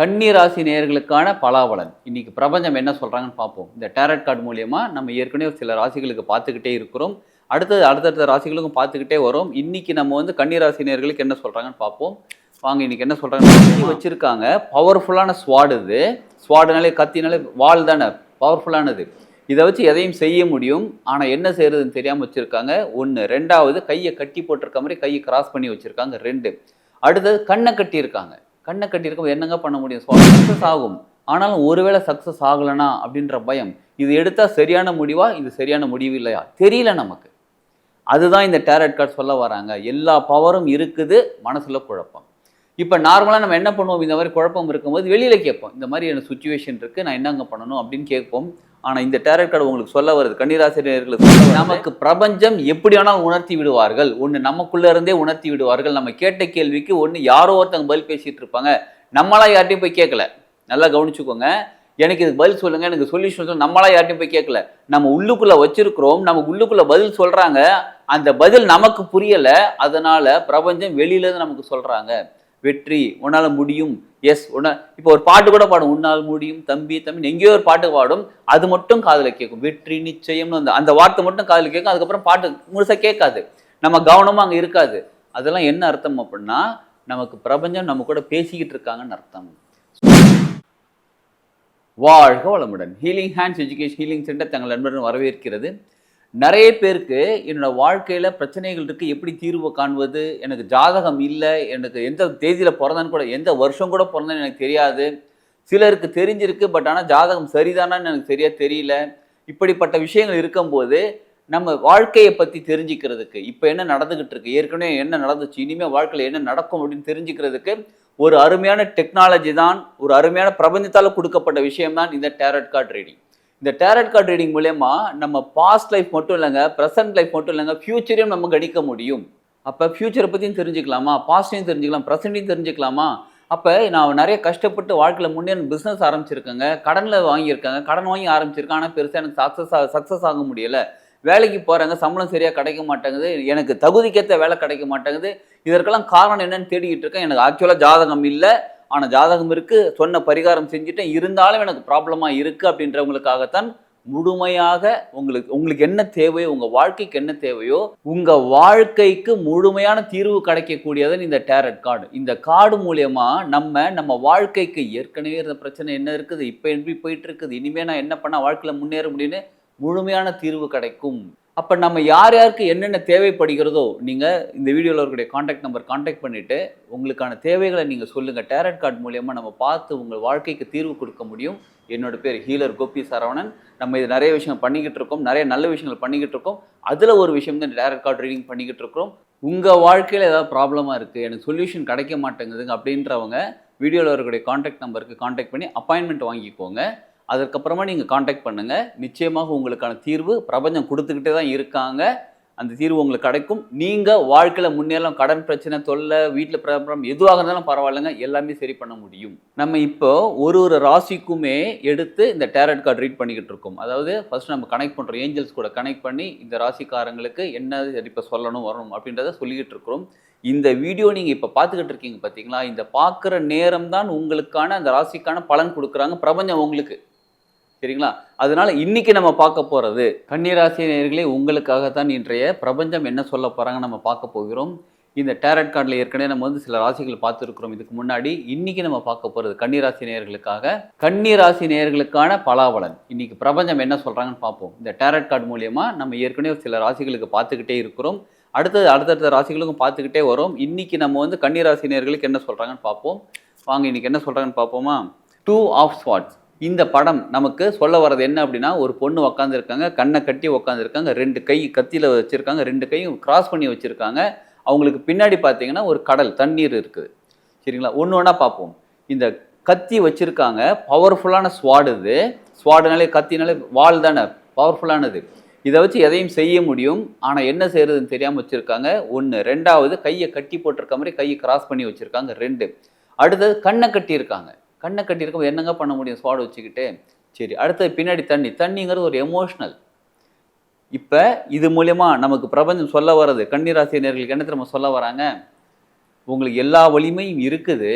கன்னி ராசி நேயர்களுக்கான பலாபலன். இன்னைக்கு பிரபஞ்சம் என்ன சொல்கிறாங்கன்னு பார்ப்போம். இந்த டேரட் கார்டு மூலியமாக நம்ம ஏற்கனவே சில ராசிகளுக்கு பார்த்துக்கிட்டே இருக்கிறோம். அடுத்தது அடுத்தடுத்த ராசிகளுக்கும் பார்த்துக்கிட்டே வரோம். இன்னைக்கு நம்ம வந்து கன்னி ராசி நேயர்களுக்கு என்ன சொல்கிறாங்கன்னு பார்ப்போம். வாங்க இன்னைக்கு என்ன சொல்கிறாங்க வச்சுருக்காங்க. பவர்ஃபுல்லான ஸ்வாடு இது. ஸ்வாடுனாலே கத்தினாலே வால் தானே. பவர்ஃபுல்லானது இதை வச்சு எதையும் செய்ய முடியும். ஆனால் என்ன செய்யறதுன்னு தெரியாமல் வச்சுருக்காங்க. ஒன்று ரெண்டாவது கையை கட்டி போட்டிருக்க மாதிரி கையை கிராஸ் பண்ணி வச்சுருக்காங்க. ரெண்டு. அடுத்தது கண்ணை கட்டியிருக்காங்க. கண்ணை கட்டியிருக்க என்னங்க பண்ண முடியும்? சக்ஸஸ் ஆகும். ஆனாலும் ஒருவேளை சக்ஸஸ் ஆகலைனா அப்படின்ற பயம். இது எடுத்தால் சரியான முடிவா? இது சரியான முடிவு இல்லையா? தெரியல நமக்கு. அதுதான் இந்த டேரட் கார்டு சொல்ல வராங்க. எல்லா பவரும் இருக்குது மனசில் குழப்பம். இப்போ நார்மலாக நம்ம என்ன பண்ணுவோம்? இந்த மாதிரி குழப்பம் இருக்கும்போது வெளியில் கேட்போம். இந்த மாதிரி எனக்கு சுச்சுவேஷன் இருக்குது நான் என்னங்க பண்ணணும் அப்படின்னு கேட்போம். ஆனா இந்த டேரட் கார்டு உங்களுக்கு சொல்ல வருது. கன்னிராசிரியர்களுக்கு நமக்கு பிரபஞ்சம் எப்படி ஆனால் உணர்த்தி விடுவார்கள். ஒன்று நமக்குள்ள இருந்தே உணர்த்தி விடுவார்கள். நம்ம கேட்ட கேள்விக்கு ஒன்று யாரோ ஒருத்தங்க பதில் பேசிட்டு இருப்பாங்க. நம்மளா யார்ட்டையும் போய் கேட்கல நல்லா கவனிச்சுக்கோங்க. எனக்கு இதுக்கு பதில் சொல்லுங்க. எனக்கு சொல்யூஷன் சொல்லுங்க நம்மளா யார்ட்டையும் போய் கேட்கல நம்ம உள்ளுக்குள்ள வச்சிருக்கிறோம். நமக்கு உள்ளுக்குள்ள பதில் சொல்றாங்க. அந்த பதில் நமக்கு புரியல. அதனால பிரபஞ்சம் வெளியில இருந்து நமக்கு சொல்றாங்க. வெற்றி உன்னால முடியும். எஸ் உன்ன இப்போ ஒரு பாட்டு கூட பாடும். உன்னால் முடியும் தம்பி தம்பி எங்கேயோ ஒரு பாட்டு பாடும். அது மட்டும் காதில் கேட்கும் வெற்றி நிச்சயம்னு அந்த அந்த வார்த்தை மட்டும் காதில் கேட்கும் அதுக்கப்புறம் பாட்டு முழுசாக கேட்காது. நம்ம கவனமாக அங்கே இருக்காது. அதெல்லாம் என்ன அர்த்தம் அப்படின்னா நமக்கு பிரபஞ்சம் நம்ம கூட பேசிக்கிட்டு இருக்காங்கன்னு அர்த்தம். வாழ்க வளமுடன். Healing hands education healing centre தங்கள் நண்பர்கள் வரவேற்கிறது. நிறைய பேருக்கு என்னோட வாழ்க்கையில் பிரச்சனைகள் இருக்கு. எப்படி தீர்வு காண்பது? எனக்கு ஜாதகம் இல்லை. எனக்கு எந்த தேதியில் பிறந்தேன்னு கூட எந்த வருஷம் கூட பிறந்தேன்னு எனக்கு தெரியாது. சிலருக்கு தெரிஞ்சிருக்கு பட் ஆனால் ஜாதகம் சரிதானான்னு எனக்கு சரியாக தெரியல. இப்படிப்பட்ட விஷயங்கள் இருக்கும்போது நம்ம வாழ்க்கையை பற்றி தெரிஞ்சுக்கிறதுக்கு இப்போ என்ன நடந்துக்கிட்டு இருக்கு? ஏற்கனவே என்ன நடந்துச்சு? இனிமேல் வாழ்க்கையில் என்ன நடக்கும் அப்படின்னு தெரிஞ்சுக்கிறதுக்கு ஒரு அருமையான டெக்னாலஜி தான் ஒரு அருமையான பிரபஞ்சத்தால் கொடுக்கப்பட்ட விஷயம் தான் இந்த டேரட் கார்ட் ரீடிங் இந்த டேரட் கார்டு ரீடிங் மூலயமா நம்ம பாஸ்ட் லைஃப் மட்டும் இல்லைங்க ப்ரெசன்ட் லைஃப் மட்டும் இல்லைங்க ஃப்யூச்சரையும் நம்ம கணிக்க முடியும். அப்போ ஃப்யூச்சரை பற்றியும் தெரிஞ்சுக்கலாமா? பாஸ்டையும் தெரிஞ்சுக்கலாம் ப்ரெசண்ட்டையும் தெரிஞ்சுக்கலாமா? அப்போ நான் நிறைய கஷ்டப்பட்டு வாழ்க்கையில் முன்னே பிஸ்னஸ் ஆரம்பிச்சிருக்கேங்க. கடனில் வாங்கியிருக்காங்க. கடன் வாங்கி ஆரம்பிச்சிருக்கேன். ஆனால் பெருசாக எனக்கு சக்ஸஸ் ஆக சக்ஸஸ் ஆக முடியலை. வேலைக்கு போகிறாங்க சம்பளம் சரியாக கிடைக்க மாட்டேங்குது. எனக்கு தகுதிக்கேற்ற வேலை கிடைக்க மாட்டேங்குது. இதற்கெல்லாம் காரணம் என்னன்னு தேடிக்கிட்டு இருக்கேன். எனக்கு ஆக்சுவலாக ஜாதகம் இல்லை. ஆனால் ஜாதகம் இருக்குது சொன்ன பரிகாரம் செஞ்சுட்டேன் இருந்தாலும் எனக்கு ப்ராப்ளமாக இருக்குது அப்படின்றவங்களுக்காகத்தான் முழுமையாக உங்களுக்கு உங்களுக்கு என்ன தேவையோ உங்கள் வாழ்க்கைக்கு என்ன தேவையோ உங்கள் வாழ்க்கைக்கு முழுமையான தீர்வு கிடைக்கக்கூடியதன் இந்த டேரட் கார்டு இந்த கார்டு மூலயமா நம்ம நம்ம வாழ்க்கைக்கு ஏற்கனவே இருந்த பிரச்சனை என்ன இருக்குது இப்போ எப்படி போயிட்டு இருக்குது இனிமேல் நான் என்ன பண்ணால் வாழ்க்கையில் முன்னேற முடியும்னு முழுமையான தீர்வு கிடைக்கும். அப்போ நம்ம யார் யாருக்கு என்னென்ன தேவைப்படுகிறதோ நீங்கள் இந்த வீடியோவில் இருக்கக்கூடிய காண்டாக்ட் நம்பர் காண்டாக்ட் பண்ணிவிட்டு உங்களுக்கான தேவைகளை நீங்கள் சொல்லுங்கள் டேரட் கார்டு மூலியமாக நம்ம பார்த்து உங்கள் வாழ்க்கைக்கு தீர்வு கொடுக்க முடியும். என்னோட பேர் ஹீலர் கோபி சரவணன். நம்ம இது நிறைய விஷயம் பண்ணிக்கிட்டு இருக்கோம். நிறைய நல்ல விஷயங்கள் பண்ணிக்கிட்டு இருக்கோம். அதில் ஒரு விஷயம் தான் டேரட் கார்டு ரீடிங் பண்ணிக்கிட்டு இருக்கிறோம். உங்கள் வாழ்க்கையில் ஏதாவது ப்ராப்ளமாக இருக்குது எனக்கு சொல்யூஷன் கிடைக்க மாட்டேங்குதுங்க அப்படின்றவங்க வீடியோவில் இருக்கக்கூடிய காண்டாக்ட் நம்பருக்கு காண்டாக்ட் பண்ணி அப்பாயின்மெண்ட் வாங்கிக்கோங்க. அதற்கப்புறமா நீங்கள் காண்டாக்ட் பண்ணுங்கள் நிச்சயமாக உங்களுக்கான தீர்வு பிரபஞ்சம் கொடுத்துக்கிட்டே தான் இருக்காங்க. அந்த தீர்வு உங்களுக்கு கிடைக்கும். நீங்கள் வாழ்க்கையில் முன்னேறலாம். கடன் பிரச்சனை தொல்லை வீட்டில் பிரபலம் எதுவாக இருந்தாலும் பரவாயில்லைங்க. எல்லாமே சரி பண்ண முடியும். நம்ம இப்போ ஒரு ஒரு ராசிக்குமே எடுத்து இந்த டேரட் கார்டு ரீட் பண்ணிக்கிட்டு இருக்கோம். அதாவது ஃபர்ஸ்ட் நம்ம கனெக்ட் பண்ணுறோம் ஏஞ்சல்ஸ் கூட கனெக்ட் பண்ணி இந்த ராசிக்காரங்களுக்கு என்ன இப்போ சொல்லணும் வரணும் அப்படின்றத சொல்லிக்கிட்டு இருக்கிறோம். இந்த வீடியோ நீங்கள் இப்போ பார்த்துக்கிட்டு இருக்கீங்க பார்த்தீங்களா இந்த பார்க்குற நேரம் தான் உங்களுக்கான அந்த ராசிக்கான பலன் கொடுக்குறாங்க. பிரபஞ்சம் உங்களுக்கு. சரிங்களா? அதனால இன்னைக்கு நம்ம பார்க்க போறது கன்னிராசி நேயர்களே உங்களுக்காகத்தான் இன்றைய பிரபஞ்சம் என்ன சொல்ல போறாங்க நம்ம பார்க்க போகிறோம். இந்த டேரட் கார்டில் ஏற்கனவே நம்ம வந்து சில ராசிகள் பார்த்துருக்குறோம். இதுக்கு முன்னாடி இன்னைக்கு நம்ம பார்க்க போகிறது கன்னிராசி நேயர்களுக்காக கன்னிராசி நேயர்களுக்கான பலாபலன். இன்னைக்கு பிரபஞ்சம் என்ன சொல்கிறாங்கன்னு பார்ப்போம். இந்த டேரட் கார்டு மூலயமா நம்ம ஏற்கனவே சில ராசிகளுக்கு பார்த்துக்கிட்டே இருக்கிறோம். அடுத்தது அடுத்தடுத்த ராசிகளுக்கும் பார்த்துக்கிட்டே வரோம். இன்னைக்கு நம்ம வந்து கன்னிராசி நேர்களுக்கு என்ன சொல்கிறாங்கன்னு பார்ப்போம். வாங்க இன்னைக்கு என்ன சொல்கிறாங்கன்னு பார்ப்போமா? டூ ஆஃப் ஸ்வாட்ஸ் இந்த படம் நமக்கு சொல்ல வர்றது என்ன அப்படின்னா ஒரு பொண்ணு உக்காந்துருக்காங்க கண்ணை கட்டி உக்காந்துருக்காங்க ரெண்டு கை கத்தியில் வச்சுருக்காங்க ரெண்டு கையும் கிராஸ் பண்ணி வச்சுருக்காங்க. அவங்களுக்கு பின்னாடி பார்த்தீங்கன்னா ஒரு கடல் தண்ணீர் இருக்குது. சரிங்களா? ஒன்று ஒன்றா பார்ப்போம். இந்த கத்தி வச்சுருக்காங்க பவர்ஃபுல்லான ஸ்வாடு இது. ஸ்வாடுனாலே கத்தினாலே வால் தானே பவர்ஃபுல்லானது இதை வச்சு எதையும் செய்ய முடியும். ஆனால் என்ன செய்யறதுன்னு தெரியாமல் வச்சுருக்காங்க. ஒன்று ரெண்டாவது கையை கட்டி போட்டிருக்க மாதிரி கையை கிராஸ் பண்ணி வச்சுருக்காங்க ரெண்டு. அடுத்தது கண்ணை கட்டியிருக்காங்க. கண்ணை கட்டியிருக்கும் என்னங்க பண்ண முடியும்? ஸ்வாட் வச்சுக்கிட்டு. சரி அடுத்தது பின்னாடி தண்ணி. தண்ணிங்கிறது ஒரு எமோஷ்னல் இப்போ இது மூலயமா நமக்கு பிரபஞ்சம் சொல்ல வர்றது கன்னிராசினியர்களுக்கு என்ன திரும்ப சொல்ல வராங்க? உங்களுக்கு எல்லா வலிமையும் இருக்குது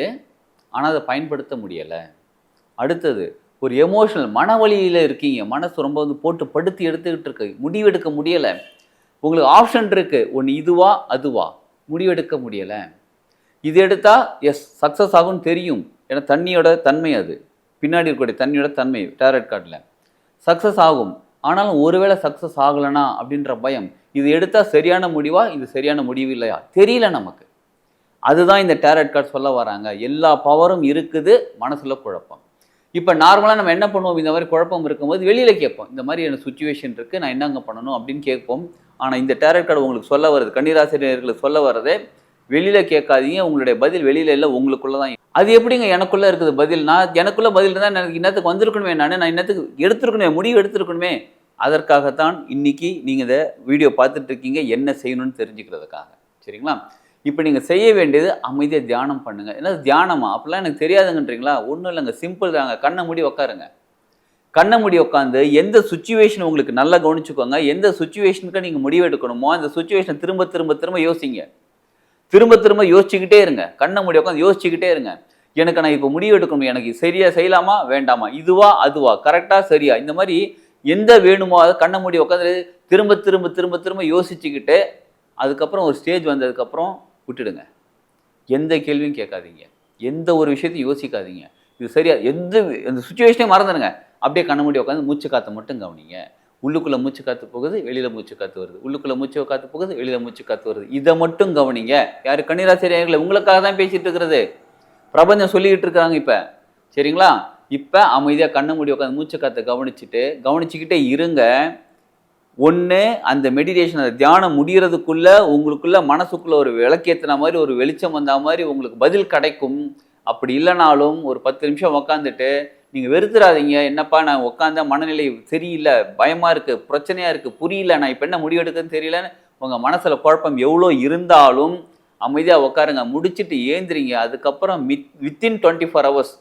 ஆனால் அதை பயன்படுத்த முடியலை. அடுத்தது ஒரு எமோஷனல் மனவழியில் இருக்கீங்க. மனசு ரொம்ப வந்து போட்டு படுத்து எடுத்துக்கிட்டு இருக்கு. முடிவெடுக்க முடியலை. உங்களுக்கு ஆப்ஷன் இருக்குது ஒன்று இதுவா அதுவா. முடிவெடுக்க முடியலை. இது எடுத்தால் எஸ் சக்ஸஸ் ஆகும்னு தெரியும். ஏன்னா தண்ணியோட தன்மை அது. பின்னாடி இருக்கக்கூடிய தண்ணியோட தன்மை டேரட் கார்டில் சக்ஸஸ் ஆகும். ஆனாலும் ஒருவேளை சக்ஸஸ் ஆகலைனா அப்படின்ற பயம் இது எடுத்தால் சரியான முடிவா இது சரியான முடிவு இல்லையா? தெரியல நமக்கு. அதுதான் இந்த டேரட் கார்டு சொல்ல வராங்க. எல்லா பவரும் இருக்குது மனசுல குழப்பம். இப்போ நார்மலாக நம்ம என்ன பண்ணுவோம்? இந்த மாதிரி குழப்பம் இருக்கும்போது வெளியில் கேட்போம். இந்த மாதிரி எனக்கு சுச்சுவேஷன் இருக்குது நான் என்னங்க பண்ணணும் அப்படின்னு கேட்போம். ஆனால் இந்த டேரட் கார்டு உங்களுக்கு சொல்ல வருது கன்னிராசிரியர்களுக்கு சொல்ல வர்றதே வெளியில் கேட்காதீங்க உங்களுடைய பதில் வெளியில் இல்லை உங்களுக்குள்ள தான் அது எப்படிங்க எனக்குள்ளே இருக்குது பதில்? நான் எனக்குள்ளே பதில் இருந்தால் எனக்கு இன்னத்துக்கு வந்திருக்கணுமே நான் நான் இன்னத்துக்கு எடுத்துருக்கணுமே முடிவு எடுத்துருக்கணுமே. அதற்காகத்தான் இன்னைக்கு நீங்கள் இதை வீடியோ பார்த்துட்ருக்கீங்க என்ன செய்யணும்னு தெரிஞ்சுக்கிறதுக்காக. சரிங்களா? இப்போ நீங்கள் செய்ய வேண்டியது அமைதியாக தியானம் பண்ணுங்கள் என்ன தியானமா? அப்படிலாம் எனக்கு தெரியாதுங்கன்றீங்களா? ஒன்றும் இல்லைங்க சிம்பிள் தாங்க. கண்ணை மூடி உட்காருங்க கண்ணை மூடி உட்காந்து எந்த சுச்சுவேஷன் உங்களுக்கு நல்லா கவனிச்சுக்கோங்க. எந்த சுச்சுவேஷனுக்கு நீங்கள் முடிவு எடுக்கணுமோ அந்த சுச்சுவேஷனை திரும்ப திரும்ப திரும்ப யோசிங்க. திரும்ப திரும்ப யோசிச்சுக்கிட்டே இருங்க. கண்ணை முடி உட்காந்து யோசிச்சுக்கிட்டே இருங்க. எனக்கு நான் இப்போ முடிவு எடுக்கணும். எனக்கு சரியா செய்யலாமா? வேண்டாமா? இதுவா? அதுவா? கரெக்டா சரியா? இந்த மாதிரி எந்த வேணுமோ அதை கண்ணை மூடி உட்காந்து திரும்ப திரும்ப திரும்ப திரும்ப யோசிச்சுக்கிட்டு அதுக்கப்புறம் ஒரு ஸ்டேஜ் வந்ததுக்கப்புறம் விட்டுடுங்க. எந்த கேள்வியும் கேட்காதீங்க. எந்த ஒரு விஷயத்தையும் யோசிக்காதீங்க. இது சரியா? எந்த அந்த சுச்சுவேஷனே மறந்துடுங்க. அப்படியே கண்ண மூடி உட்காந்து மூச்சு காற்றை மட்டும் கவனிங்க. உள்ளுக்குள்ளே மூச்சு காற்று போகுது வெளியில் மூச்சு காற்று வருது. உள்ளுக்குள்ளே மூச்சு காற்று போகுது வெளியில் மூச்சு காற்று வருது. இதை மட்டும் கவனிங்க. யார் கன்னிராசிரியர்களை உங்களுக்காக தான் பேசிகிட்டு இருக்கிறது. பிரபஞ்சம் சொல்லிக்கிட்டு இருக்காங்க இப்போ. சரிங்களா? இப்போ அமைதியாக கண்ணை மூடி உட்காந்து மூச்சு காற்றை கவனிச்சுட்டு கவனிச்சுக்கிட்டே இருங்க. ஒன்று அந்த மெடிடேஷன் அந்த தியானம் முடிகிறதுக்குள்ளே உங்களுக்குள்ளே மனசுக்குள்ளே ஒரு விளக்கேற்றின மாதிரி ஒரு வெளிச்சம் வந்த மாதிரி உங்களுக்கு பதில் கிடைக்கும். அப்படி இல்லைனாலும் ஒரு பத்து நிமிஷம் உக்காந்துட்டு நீங்கள் வெறுத்துறாதீங்க. என்னப்பா நான் உட்காந்த மனநிலை சரியில்லை பயமாக இருக்குது பிரச்சனையாக இருக்குது புரியல நான் இப்போ என்ன முடிவெடுக்குன்னு தெரியலன்னு உங்கள் மனசில் குழப்பம் எவ்வளோ இருந்தாலும் அமைதியாக உட்காருங்க முடிச்சிட்டு ஏந்திரிங்க. அதுக்கப்புறம் மித் வித்தின் டுவெண்ட்டி ஃபோர் ஹவர்ஸ்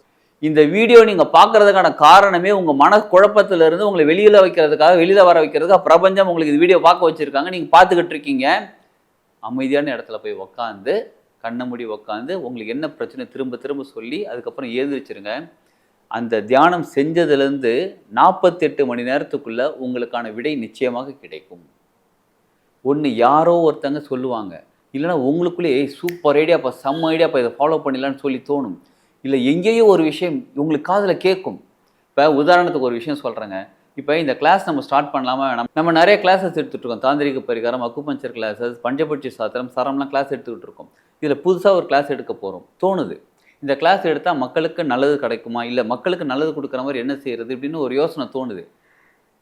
இந்த வீடியோ நீங்கள் பார்க்கறதுக்கான காரணமே உங்கள் மன குழப்பத்துலேருந்து உங்களை வெளியில் வைக்கிறதுக்காக வெளியில் வர வைக்கிறதுக்காக பிரபஞ்சம் உங்களுக்கு இந்த வீடியோ பார்க்க வச்சுருக்காங்க. நீங்கள் பார்த்துக்கிட்டு இருக்கீங்க. அமைதியான இடத்துல போய் உக்காந்து கண்ணை மூடி உக்காந்து உங்களுக்கு என்ன பிரச்சனை திரும்ப திரும்ப சொல்லி அதுக்கப்புறம் எழுந்திரிச்சிருங்க அந்த தியானம் செஞ்சதுலேருந்து நாற்பத்தெட்டு மணி நேரத்துக்குள்ள உங்களுக்கான விடை நிச்சயமாக கிடைக்கும். ஒன்று யாரோ ஒருத்தங்க சொல்லுவாங்க இல்லைன்னா உங்களுக்குள்ளே "ஏய், சூப்பர் ஐடியாப்பா செம்ம ஐடியாப்பா இதை ஃபாலோ பண்ணிடலான்னு சொல்லி தோணும். இல்லை எங்கேயோ ஒரு விஷயம் உங்களுக்கு காதில் கேட்கும். இப்போ உதாரணத்துக்கு ஒரு விஷயம் சொல்கிறேங்க இப்போ இந்த கிளாஸ் நம்ம ஸ்டார்ட் பண்ணலாமா வேணாம். நம்ம நிறைய கிளாஸஸ் எடுத்துகிட்ருக்கோம் தாந்திரிக பரிகாரம் அக்குபஞ்சர் கிளாஸஸ் பஞ்சபட்சி சாத்திரம் சரம்லாம் கிளாஸ் எடுத்துக்கிட்டு இருக்கோம். இதில் புதுசாக ஒரு கிளாஸ் எடுக்க போகிறோம் தோணுது. இந்த கிளாஸ் எடுத்தால் மக்களுக்கு நல்லது கிடைக்குமா? இல்லை மக்களுக்கு நல்லது கொடுக்குற மாதிரி என்ன செய்யறது? அப்படின்னு ஒரு யோசனை தோணுது.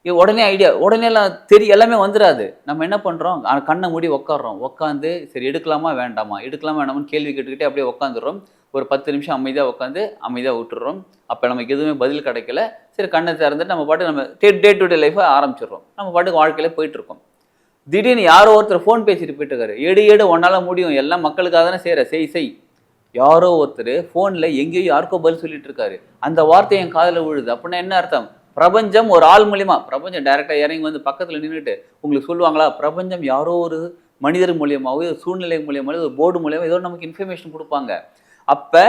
உடனே ஐடியா உடனே எல்லாம் தெரிய எல்லாமே வந்துடாது நம்ம என்ன பண்ணுறோம் கண்ணை மூடி உட்காடுறோம் உட்காந்து சரி எடுக்கலாமா வேண்டாமா? எடுக்கலாமா வேண்டாமான்னு கேள்வி கேட்டுக்கிட்டே அப்படியே உட்காந்துடுறோம் ஒரு பத்து நிமிஷம் அமைதியாக உட்காந்து அமைதியாக விட்டுறோம் அப்போ நமக்கு எதுவுமே பதில் கிடைக்கல. சரி கண்ணை திறந்துட்டு நம்ம பாட்டு நம்ம டே டே டு டே லைஃபை ஆரம்பிச்சிடுறோம். நம்ம பாட்டுக்கு வாழ்க்கையில போயிட்டுருக்கோம். திடீர்னு யாரோ ஒருத்தர் ஃபோன் பேசிட்டு போயிட்டு இருக்காரு எடு எடு ஒன்னால் முடியும். எல்லாம் மக்களுக்காக தானே செய்கிற செய் செய். யாரோ ஒருத்தர் ஃபோனில் எங்கேயோ யாருக்கோ பதில் சொல்லிட்டு இருக்காரு அந்த வார்த்தை என் காதில் விழுது. அப்படின்னா என்ன அர்த்தம்? பிரபஞ்சம் ஒரு ஆள் மூலியமா பிரபஞ்சம் டைரெக்டாக இறங்கி வந்து பக்கத்தில் நின்றுட்டு உங்களுக்கு சொல்லுவாங்களா? பிரபஞ்சம் யாரோ ஒரு மனிதர் மூலியமாகவோ ஒரு சூழ்நிலை மூலியமாவோ ஒரு போர்டு மூலியமாக ஏதோ நமக்கு இன்ஃபர்மேஷன் கொடுப்பாங்க. அப்போ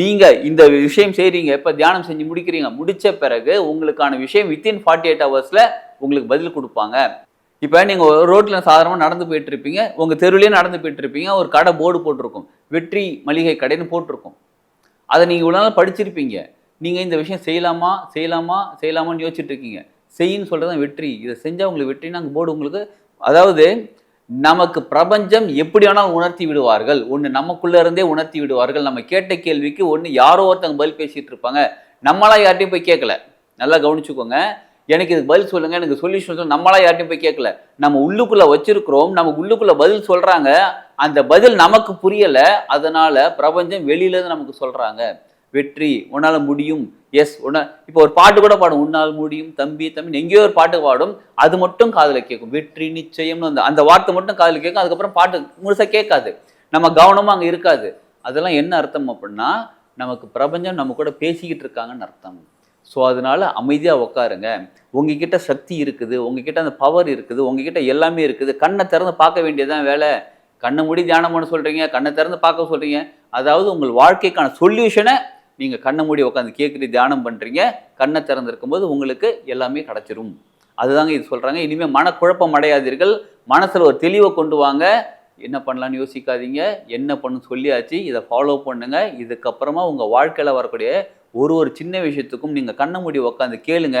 நீங்கள் இந்த விஷயம் செய்கிறீங்க இப்போ தியானம் செஞ்சு முடிக்கிறீங்க. முடித்த பிறகு உங்களுக்கான விஷயம் வித்தின் ஃபார்ட்டி எயிட் ஹவர்ஸில் உங்களுக்கு பதில் கொடுப்பாங்க. இப்போ நீங்கள் ரோட்டில் சாதாரணமாக நடந்து போயிட்டுருப்பீங்க. உங்கள் தெருவிலே நடந்து போயிட்டுருப்பீங்க. ஒரு கடை போர்டு போட்டிருக்கும். வெற்றி மளிகை கடைன்னு போட்டிருக்கும். அதை நீங்கள் இவ்வளோ நாள் படிச்சிருப்பீங்க. நீங்கள் இந்த விஷயம் செய்யலாமா? செய்யலாமா? செய்யலாமான்னு யோசிச்சுட்டு இருக்கீங்க செய்யின்னு சொல்கிறது தான் வெற்றி. இதை செஞ்சால் உங்களுக்கு வெற்றினா அங்கே போர்டு உங்களுக்கு அதாவது நமக்கு பிரபஞ்சம் எப்படி வேணாலும் உணர்த்தி விடுவார்கள். ஒன்று நமக்குள்ளே இருந்தே உணர்த்தி விடுவார்கள். நம்ம கேட்ட கேள்விக்கு ஒன்று யாரோ ஒருத்தங்க பதில் பேசிகிட்டு இருப்பாங்க. நம்மளாம் யார்ட்டையும் போய் கேட்கல. நல்லா கவனிச்சுக்கோங்க. எனக்கு இதுக்கு பதில் சொல்லுங்க எனக்கு சொல்யூஷன் சொல்லுங்க நம்மளா யார்ட்டையும் போய் கேட்கல நம்ம உள்ளுக்குள்ள வச்சிருக்கிறோம் நமக்கு உள்ளுக்குள்ள பதில் சொல்றாங்க. அந்த பதில் நமக்கு புரியல அதனால பிரபஞ்சம் வெளியில இருந்து நமக்கு சொல்றாங்க. வெற்றி உன்னால முடியும். எஸ் உன்ன இப்போ ஒரு பாட்டு கூட பாடும். உன்னால் முடியும் தம்பி தம்பி எங்கேயோ ஒரு பாட்டு பாடும். அது மட்டும் காதில் கேட்கும் வெற்றி நிச்சயம்னு அந்த அந்த வார்த்தை மட்டும் காதில் கேட்கும் அதுக்கப்புறம் பாட்டு முழுசாக கேட்காது. நம்ம கவனமாக அங்கே இருக்காது. அதெல்லாம் என்ன அர்த்தம் அப்படின்னா நமக்கு பிரபஞ்சம் நம்ம கூட பேசிக்கிட்டு இருக்காங்கன்னு அர்த்தம். ஸோ அதனால் அமைதியாக உட்காருங்க உங்ககிட்ட சக்தி இருக்குது உங்ககிட்ட அந்த பவர் இருக்குது உங்ககிட்ட எல்லாமே இருக்குது. கண்ணை திறந்து பார்க்க வேண்டியதுதான் வேலை. கண்ணை மூடி தியானம் பண்ண சொல்கிறீங்க கண்ணை திறந்து பார்க்க சொல்கிறீங்க அதாவது உங்கள் வாழ்க்கைக்கான சொல்யூஷனை நீங்கள் கண்ணை மூடி உட்காந்து கேட்குறீங்க தியானம் பண்ணுறீங்க கண்ணை திறந்திருக்கும் போது உங்களுக்கு எல்லாமே கிடச்சிரும். அதுதாங்க இது சொல்கிறாங்க இனிமேல் மனக்குழப்பம் அடையாதீர்கள். மனசில் ஒரு தெளிவை கொண்டு வாங்க. என்ன பண்ணலான்னு யோசிக்காதீங்க. என்ன பண்ணு சொல்லியாச்சு. இதை ஃபாலோ பண்ணுங்க. இதுக்கப்புறமா உங்கள் வாழ்க்கையில் வரக்கூடிய ஒரு ஒரு சின்ன விஷயத்துக்கும் நீங்கள் கண்ணை மூடி உக்காந்து கேளுங்க.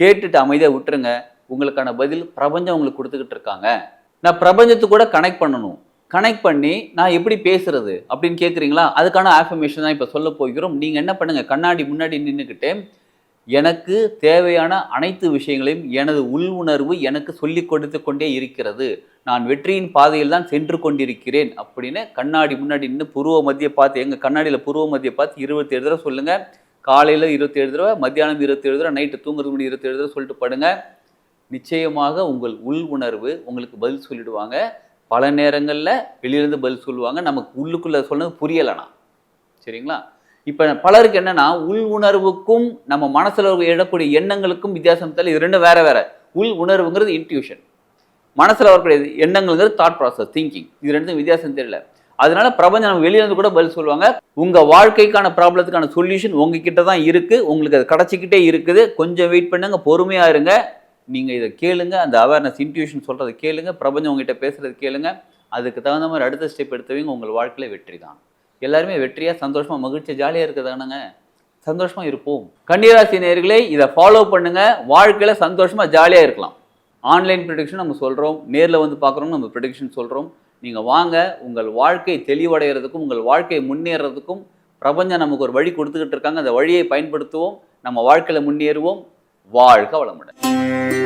கேட்டுட்டு அமைதியாக விட்டுருங்க. உங்களுக்கான பதில் பிரபஞ்சம் உங்களுக்கு கொடுத்துக்கிட்டு இருக்காங்க. நான் பிரபஞ்சத்து கூட கனெக்ட் பண்ணணும். கனெக்ட் பண்ணி நான் எப்படி பேசுறது அப்படின்னு கேட்குறீங்களா அதுக்கான ஆஃபர்மேஷன் தான் இப்போ சொல்ல போகிறோம். நீங்கள் என்ன பண்ணுங்கள் கண்ணாடி முன்னாடி நின்றுக்கிட்டு எனக்கு தேவையான அனைத்து விஷயங்களையும் எனது உள் உணர்வு எனக்கு சொல்லி கொடுத்து கொண்டே இருக்கிறது. நான் வெற்றியின் பாதையில் தான் சென்று கொண்டிருக்கிறேன் அப்படின்னு கண்ணாடி முன்னாடி நின்று புருவ மத்திய பார்த்து எங்கள் கண்ணாடியில் புருவ மத்திய பார்த்து இருபத்தேழு தடவை சொல்லுங்கள் காலையில் இருபத்தேழு தடவை மத்தியானம் இருபத்தேழு தடவை நைட்டு தூங்குறது முன்னாடி இருபத்தேழு தடவை சொல்லிட்டு படுங்க. நிச்சயமாக உங்கள் உள் உணர்வு உங்களுக்கு பதில் சொல்லிடுவாங்க. பல நேரங்களில் வெளியிலேருந்து பதில் சொல்லுவாங்க. நமக்கு உள்ளுக்குள்ளே சொன்னது புரியலைனா. சரிங்களா? இப்போ பலருக்கு என்னன்னா உள் உணர்வுக்கும் நம்ம மனசில் எழக்கூடிய எண்ணங்களுக்கும் வித்தியாசம் தெரியல இது ரெண்டும் வேற வேற. உள் உணர்வுங்கிறது இன்ட்யூஷன் மனசில் வரக்கூடிய எண்ணங்கள்ங்கிறது தாட் ப்ராசஸ் திங்கிங் இது ரெண்டும் வித்தியாசம் தெரியல. அதனால பிரபஞ்சம் நம்ம வெளியில இருந்து கூட பதில் சொல்லுவாங்க. உங்கள் வாழ்க்கைக்கான ப்ராப்ளத்துக்கான சொல்யூஷன் உங்ககிட்ட தான் இருக்குது உங்களுக்கு அது கிடச்சிக்கிட்டே இருக்குது. கொஞ்சம் வெயிட் பண்ணுங்க பொறுமையாக இருங்க. நீங்கள் இதை கேளுங்க. அந்த அவேர்னஸ் இன்ட்யூஷன் சொல்கிறத கேளுங்க. பிரபஞ்சம் உங்ககிட்ட பேசுகிறது கேளுங்க. அதுக்கு தகுந்த மாதிரி அடுத்த ஸ்டெப் எடுத்தவங்க உங்கள் வாழ்க்கையில வெற்றி தான். எல்லாருமே வெற்றியா சந்தோஷமா மகிழ்ச்சியா ஜாலியா இருக்குதானுங்க சந்தோஷமா இருப்போம். கன்னிராசி நேயர்களே இதை ஃபாலோ பண்ணுங்க. வாழ்க்கையில சந்தோஷமா ஜாலியா இருக்கலாம். ஆன்லைன் ப்ரொடிக்ஷன் நம்ம சொல்றோம். நேரில் வந்து பார்க்குறோம் நம்ம ப்ரொடிக்ஷன் சொல்றோம். நீங்க வாங்க உங்கள் வாழ்க்கை தெளிவடைகிறதுக்கும் உங்கள் வாழ்க்கை முன்னேறதுக்கும் பிரபஞ்சம் நமக்கு ஒரு வழி கொடுத்துக்கிட்டு இருக்காங்க. அந்த வழியை பயன்படுத்துவோம். நம்ம வாழ்க்கையில முன்னேறுவோம். வாழ்க வளமுடன்.